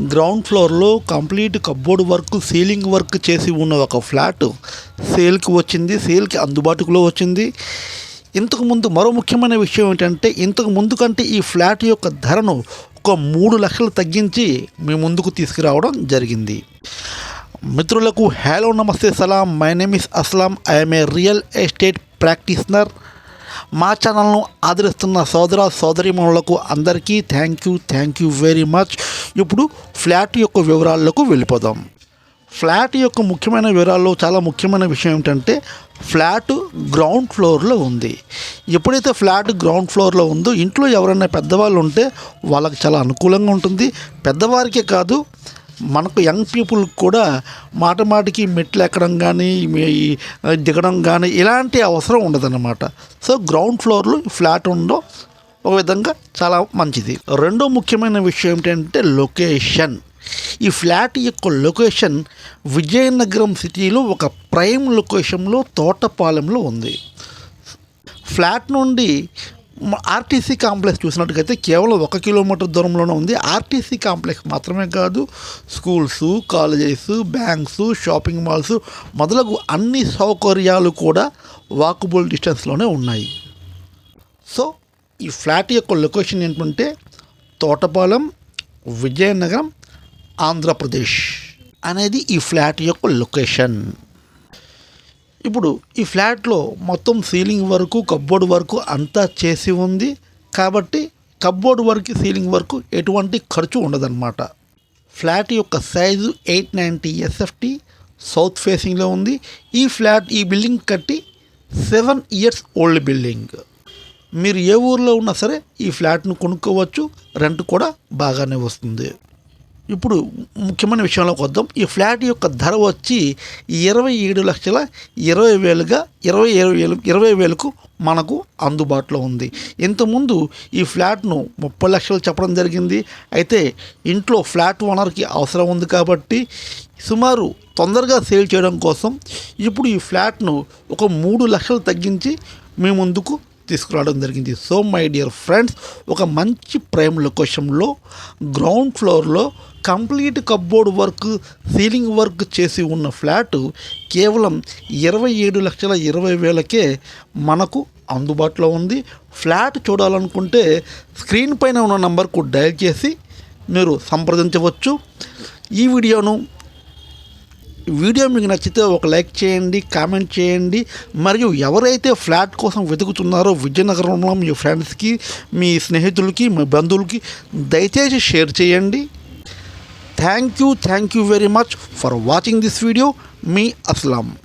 Ground ఫ్లోర్లో complete cupboard work ceiling work చేసి ఉన్న ఒక ఫ్లాట్ సేల్కి వచ్చింది సేల్కి అందుబాటులో వచ్చింది. ఇంతకుముందు మరో ముఖ్యమైన విషయం ఏంటంటే ఇంతకు ముందు కంటే ఈ ఫ్లాట్ యొక్క ధరను ఒక మూడు లక్షలు తగ్గించి మీ ముందుకు తీసుకురావడం జరిగింది. మిత్రులకు హలో నమస్తే సలాం. My name is Aslam. I'm a real estate practitioner. మా ఛానల్ను ఆదరిస్తున్న సోదర సోదరిమణులకు అందరికీ thank you thank you very much ఇప్పుడు ఫ్లాట్ యొక్క వివరాలకు వెళ్ళిపోదాం. ఫ్లాట్ యొక్క ముఖ్యమైన వివరాల్లో చాలా ముఖ్యమైన విషయం ఏమిటంటే ఫ్లాట్ గ్రౌండ్ ఫ్లోర్లో ఉంది. ఎప్పుడైతే ఫ్లాట్ గ్రౌండ్ ఫ్లోర్లో ఉందో ఇంట్లో ఎవరైనా పెద్దవాళ్ళు ఉంటే వాళ్ళకి చాలా అనుకూలంగా ఉంటుంది. పెద్దవారికే కాదు మనకు యంగ్ పీపుల్ కూడా మాట మాటికి మెట్లు ఎక్కడం కానీ దిగడం కానీ ఇలాంటి అవసరం ఉండదన్నమాట. సో గ్రౌండ్ ఫ్లోర్లో ఫ్లాట్ ఉండడం ఒక విధంగా చాలా మంచిది. రెండో ముఖ్యమైన విషయం ఏంటంటే లొకేషన్. ఈ ఫ్లాట్ యొక్క లొకేషన్ విజయనగరం సిటీలో ఒక ప్రైమ్ లొకేషన్లో తోటపాలెంలో ఉంది. ఫ్లాట్ నుండి ఆర్టీసీ కాంప్లెక్స్ చూసినట్టుగైతే కేవలం ఒక కిలోమీటర్ దూరంలోనే ఉంది. ఆర్టీసీ కాంప్లెక్స్ మాత్రమే కాదు schools colleges banks shopping malls మొదలగు అన్ని సౌకర్యాలు కూడా వాకబుల్ డిస్టెన్స్లోనే ఉన్నాయి. సో ఈ ఫ్లాట్ యొక్క లొకేషన్ ఏంటంటే తోటపాలెం విజయనగరం ఆంధ్రప్రదేశ్ అనేది ఈ ఫ్లాట్ యొక్క లొకేషన్. ఇప్పుడు ఈ ఫ్లాట్లో మొత్తం సీలింగ్ వరకు కబ్బోర్డ్ వరకు అంతా చేసి ఉంది. కాబట్టి కబ్బోర్డ్ వరకు సీలింగ్ వరకు ఎటువంటి ఖర్చు ఉండదన్నమాట. ఫ్లాట్ యొక్క size eight ninety SFT south ఫేసింగ్లో ఉంది. ఈ ఫ్లాట్ ఈ బిల్డింగ్ కట్టి సెవెన్ ఇయర్స్ ఓల్డ్ బిల్డింగ్. మీరు ఏ ఊర్లో ఉన్నా సరే ఈ ఫ్లాట్ను కొనుక్కోవచ్చు. రెంట్ కూడా బాగానే వస్తుంది. ఇప్పుడు ముఖ్యమైన విషయంలోకి వద్దాం. ఈ ఫ్లాట్ యొక్క ధర వచ్చి ఇరవై ఏడు లక్షల ఇరవై వేలుగా ఇరవై ఇరవై వేలు ఇరవై వేలకు మనకు అందుబాటులో ఉంది. ఇంతకుముందు ఈ ఫ్లాట్ను ముప్పై లక్షలు చెప్పడం జరిగింది. అయితే ఇంట్లో ఫ్లాట్ ఓనర్కి అవసరం ఉంది కాబట్టి సుమారు తొందరగా సేల్ చేయడం కోసం ఇప్పుడు ఈ ఫ్లాట్ను ఒక మూడు లక్షలు తగ్గించి మీ ముందుకు తీసుకురావడం జరిగింది. సో మై డియర్ ఫ్రెండ్స్ ఒక మంచి ప్రైమ్ లొకేషన్లో గ్రౌండ్ ఫ్లోర్లో complete cupboard work ceiling work చేసి ఉన్న ఫ్లాట్ కేవలం ఇరవై ఏడు లక్షల ఇరవై వేలకే మనకు అందుబాటులో ఉంది. ఫ్లాట్ చూడాలనుకుంటే స్క్రీన్ పైన ఉన్న నంబర్కు డయల్ చేసి మీరు సంప్రదించవచ్చు. ఈ వీడియోను వీడియో మీకు నచ్చితే ఒక లైక్ చేయండి కామెంట్ చేయండి. మరియు ఎవరైతే ఫ్లాట్ కోసం వెతుకుతున్నారో విజయనగరంలో మీ ఫ్రెండ్స్కి మీ స్నేహితులకి మీ బంధువులకి దయచేసి షేర్ చేయండి. Thank you thank you very much for watching this video. Me Aslam.